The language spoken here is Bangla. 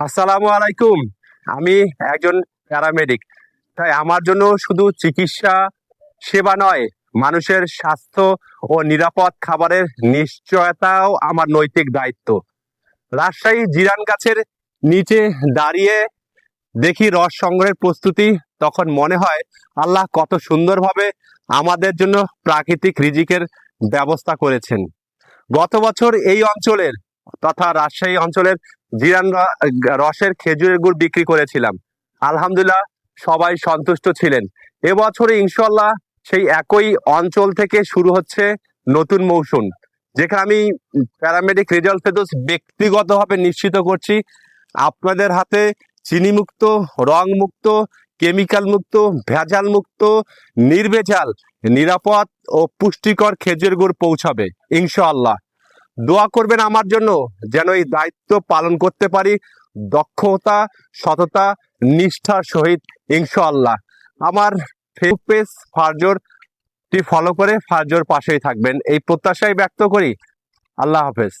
আসসালামু আলাইকুম আমি একজন প্যারামেডিক। তাই আমার জন্য শুধু চিকিৎসা সেবা নয়, মানুষের স্বাস্থ্য ও নিরাপদ খাবারের নিশ্চয়তাও আমার নৈতিক দায়িত্ব। রাজশাহী জিরান গাছের নিচে দাঁড়িয়ে দেখি রস সংগ্রহের প্রস্তুতি। তখন মনে হয়, আল্লাহ কত সুন্দরভাবে আমাদের জন্য প্রাকৃতিক রিজিকের ব্যবস্থা করেছেন। গত বছর এই অঞ্চলের তথা রাজশাহী অঞ্চলের জিরান রসের খেজুরের গুড় বিক্রি করেছিলাম। আলহামদুলিল্লাহ, সবাই সন্তুষ্ট ছিলেন। এবছরে ইনশাল্লাহ সেই একই অঞ্চল থেকে শুরু হচ্ছে নতুন মৌসুম যেখানে আমি প্যারামেডিক রেজাল্ট ব্যক্তিগতভাবে নিশ্চিত করছি, আপনাদের হাতে চিনি মুক্ত রং মুক্ত কেমিক্যাল মুক্ত, ভেজাল মুক্ত, নির্ভেজাল, নিরাপদ ও পুষ্টিকর খেজুর গুড় পৌঁছাবে, ইনশাআল্লাহ। দোয়া করবেন আমার জন্য যেন এই দায়িত্ব পালন করতে পারি, দক্ষতা, সততা, নিষ্ঠার সহিত, ইনশাআল্লাহ। আমার ফেসবুক পেজ ফারজোরটি ফলো করে ফারজোর পাশেই থাকবেন। এই প্রত্যাশাই ব্যক্ত করি। আল্লাহ হাফেজ।